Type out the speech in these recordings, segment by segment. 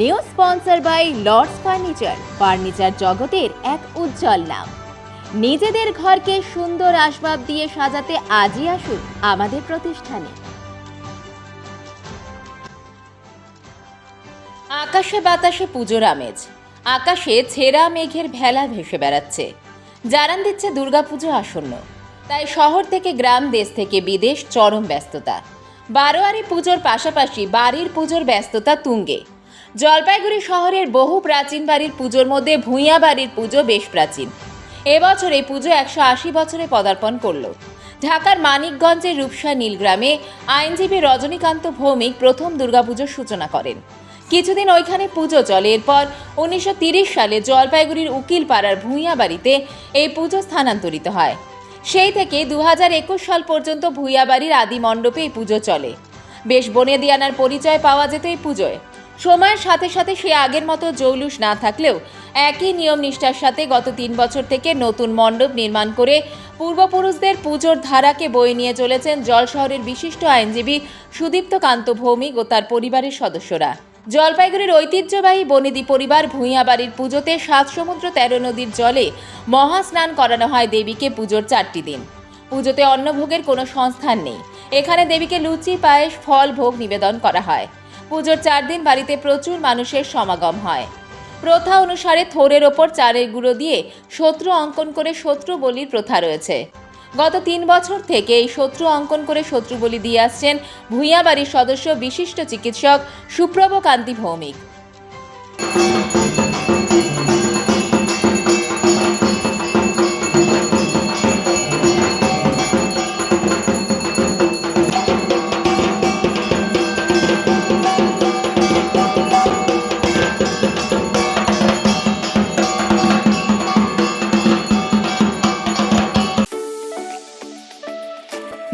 New sponsor by Lords furniture. Furniture জগতের এক উজ্জ্বল নাম। নিজেদের ঘরকে সুন্দর আসবাব দিয়ে সাজাতে আজই আসুন আমাদের প্রতিষ্ঠানে। আকাশে বাতাসে পুজোর আমেজ। আকাশে ছেঁড়া মেঘের ভেলা ভেসে বেড়াচ্ছে। জানান দিচ্ছে দুর্গাপুজো আসন্ন। তাই শহর থেকে গ্রাম, দেশ থেকে বিদেশ চরম ব্যস্ততা। বারোয়ারি পুজোর পাশাপাশি বাড়ির পুজোর ব্যস্ততা তুঙ্গে। জলপাইগুড়ি শহরের বহু প্রাচীন বাড়ির পুজোর মধ্যে ভূঁইয়া বাড়ির পুজো বেশ প্রাচীন। এবছর এই পুজো একশো আশি বছরে পদার্পণ করল। ঢাকার মানিকগঞ্জের রূপসা নীলগ্রামে আইনজীবী রজনীকান্ত ভৌমিক প্রথম দুর্গাপুজোর সূচনা করেন। কিছুদিন ওইখানে পুজো চলে। এরপর উনিশশো সালে জলপাইগুড়ির উকিল পাড়ার ভূঁইয়া বাড়িতে এই পুজো স্থানান্তরিত হয়। সেই থেকে দু একুশ সাল পর্যন্ত ভূঁইয়া বাড়ির আদি মণ্ডপে এই পুজো চলে। বেশ বনেদিয়ানার পরিচয় পাওয়া যেত এই পুজোয়। সময়ের সাথে সাথে সে আগের মতো জৌলুস না থাকলেও একই নিয়ম নিষ্ঠার সাথে গত তিন বছর থেকে নতুন মণ্ডপ নির্মাণ করে পূর্বপুরুষদের পুজোর ধারাকে বয়ে নিয়ে চলেছেন জল শহরের বিশিষ্ট আইনজীবী সুদীপ্ত কান্ত ভৌমিক ও তার পরিবারের সদস্যরা। জলপাইগুড়ির ঐতিহ্যবাহী বনেদি পরিবার ভূঁইয়া বাড়ির পুজোতে সাত সমুদ্র তেরো নদীর জলে মহাস্নান করানো হয় দেবীকে পুজোর চারটি দিন। পুজোতে অন্নভোগের কোনো সংস্থান নেই। এখানে দেবীকে লুচি, পায়েস, ফল, ভোগ নিবেদন করা হয়। পুজোর চার দিন বাড়িতে প্রচুর মানুষের সমাগম হয়। প্রথা অনুসারে থোরের ওপর চারের গুঁড়ো দিয়ে শত্রু অঙ্কন করে শত্রু বলির প্রথা রয়েছে। গত তিন বছর থেকে এই শত্রু অঙ্কন করে শত্রু বলি দিয়ে আসছেন ভূঁইয়া বাড়ির সদস্য বিশিষ্ট চিকিৎসক সুপ্রভ কান্তি ভৌমিক।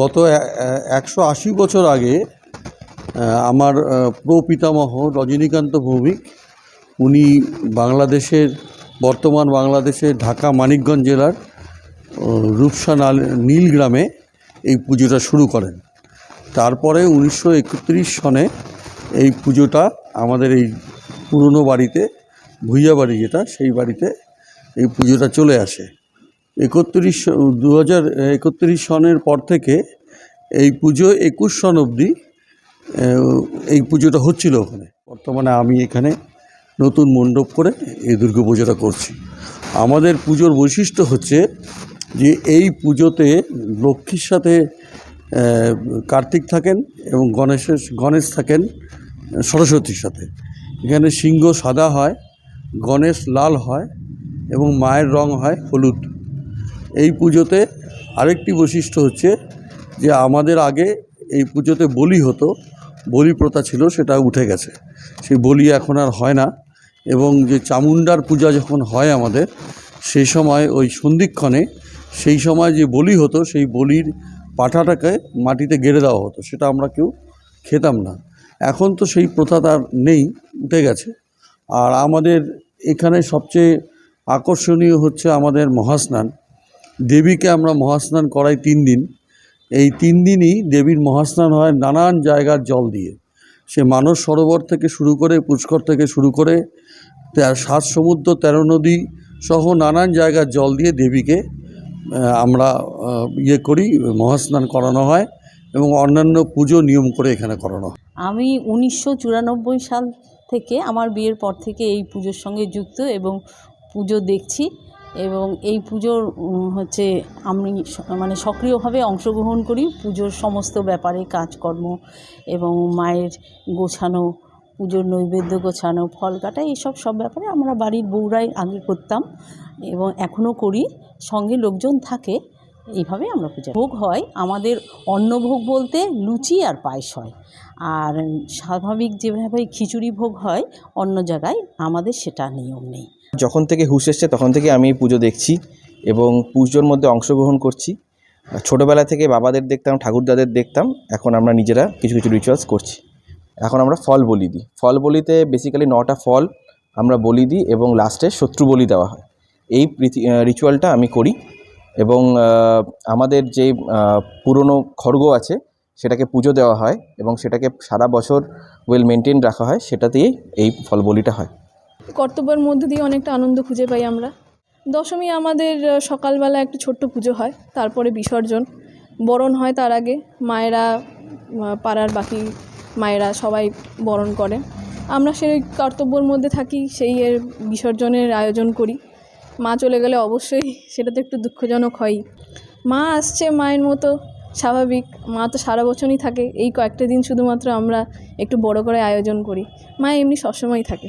গত একশো আশি বছর আগে আমার প্রপিতামহ রজনীকান্ত ভৌমিক, উনি বাংলাদেশের, বর্তমান বাংলাদেশের ঢাকা মানিকগঞ্জ জেলার রূপসা নাল নীলগ্রামে এই পুজোটা শুরু করেন। তারপরে উনিশশো একত্রিশ সনে এই পুজোটা আমাদের এই পুরনো বাড়িতে, ভুইয়া বাড়ি যেটা, সেই বাড়িতে এই পুজোটা চলে আসে। একত্রিশ দু হাজার একত্রিশ সনের পর থেকে এই পুজো একুশ সন অবধি এই পুজোটা হচ্ছিল ওখানে। বর্তমানে আমি এখানে নতুন মণ্ডপ করে এই দুর্গা পুজোটা করছি। আমাদের পুজোর বৈশিষ্ট্য হচ্ছে যে এই পুজোতে লক্ষ্মীর সাথে কার্তিক থাকেন এবং গণেশের, গণেশ থাকেন সরস্বতীর সাথে। এখানে সিংহ সাদা হয়, গণেশ লাল হয় এবং মায়ের রং হয় হলুদ। এই পুজোতে আরেকটি বৈশিষ্ট্য হচ্ছে যে আমাদের আগে এই পুজোতে বলি হতো, বলি প্রথা ছিল সেটা উঠে গেছে। সেই বলি এখন আর হয় না এবং যে চামুণ্ডার পূজা যখন হয় আমাদের, সেই সময় ওই সন্ধিক্ষণে সেই সময় যে বলি হতো, সেই বলির পাঠাটাকে মাটিতে গেড়ে দেওয়া হতো। সেটা আমরা কেউ খেতাম না। এখন তো সেই প্রথা তার নেই, উঠে গেছে। আর আমাদের এখানে সবচেয়ে আকর্ষণীয় হচ্ছে আমাদের মহাস্নান। দেবীকে আমরা মহাস্নান করাই তিন দিন। এই তিন দিনই দেবীর মহাস্নান হয় নানান জায়গার জল দিয়ে। সে মানস সরোবর থেকে শুরু করে পুষ্কর থেকে শুরু করে সাত সমুদ্র, তেরো নদী সহ নানান জায়গার জল দিয়ে দেবীকে আমরা ইয়ে করি, মহাস্নান করানো হয় এবং অন্যান্য পুজো নিয়ম করে এখানে করানো হয়। আমি উনিশশো চুরানব্বই সাল থেকে, আমার বিয়ের পর থেকে এই পুজোর সঙ্গে যুক্ত এবং পুজো দেখছি। এবং এই পুজোর হচ্ছে আমি মানে সক্রিয়ভাবে অংশগ্রহণ করি পুজোর সমস্ত ব্যাপারে কাজকর্ম এবং মায়ের গোছানো, পুজোর নৈবেদ্য গোছানো, ফল কাটা, এইসব সব ব্যাপারে আমরা বাড়ির বউরাই আগে করতাম এবং এখনও করি। সঙ্গে লোকজন থাকে, এইভাবে আমরা পূজা ভোগ হয়, আমাদের অন্নভোগ বলতে লুচি আর পায়েস হয়। আর স্বাভাবিক যেভাবে খিচুড়ি ভোগ হয় অন্য জায়গায়, আমাদের সেটা নিয়ম নেই। যখন থেকে হুশ এসছে, তখন থেকে আমি পুজো দেখছি এবং পুজোর মধ্যে অংশগ্রহণ করছি। ছোটোবেলা থেকে বাবাদের দেখতাম, ঠাকুরদাদের দেখতাম, এখন আমরা নিজেরা কিছু কিছু রিচুয়ালস করছি। এখন আমরা ফল বলি দিই। ফল বলিতে বেসিক্যালি নটা ফল আমরা বলি দিই এবং লাস্টে শত্রু বলি দেওয়া হয়। এই রিচুয়ালটা আমি করি এবং আমাদের যে পুরনো খড়গ আছে, সেটাকে পুজো দেওয়া হয় এবং সেটাকে সারা বছর ওয়েল মেনটেন রাখা হয়, সেটা দিয়েই এই ফল বলিটা হয়। কর্তব্যের মধ্যে দিয়ে অনেকটা আনন্দ খুঁজে পাই আমরা। দশমী আমাদের সকালবেলা একটা ছোট্ট পুজো হয়, তারপরে বিসর্জন। বরণ হয় তার আগে, মায়েরা পাড়ার বাকি মায়েরা সবাই বরণ করে। আমরা সেই কর্তব্যর মধ্যে থাকি, সেই এর বিসর্জনের আয়োজন করি। মা চলে গেলে অবশ্যই সেটা তো একটু দুঃখজনক হয়ই। মা আসছে মায়ের মতো, স্বাভাবিক। মা তো সারা বছরই থাকে। এই কয়েকটা দিন শুধুমাত্র আমরা একটু বড় করে আয়োজন করি। মা এমনি সবসময়ই থাকে।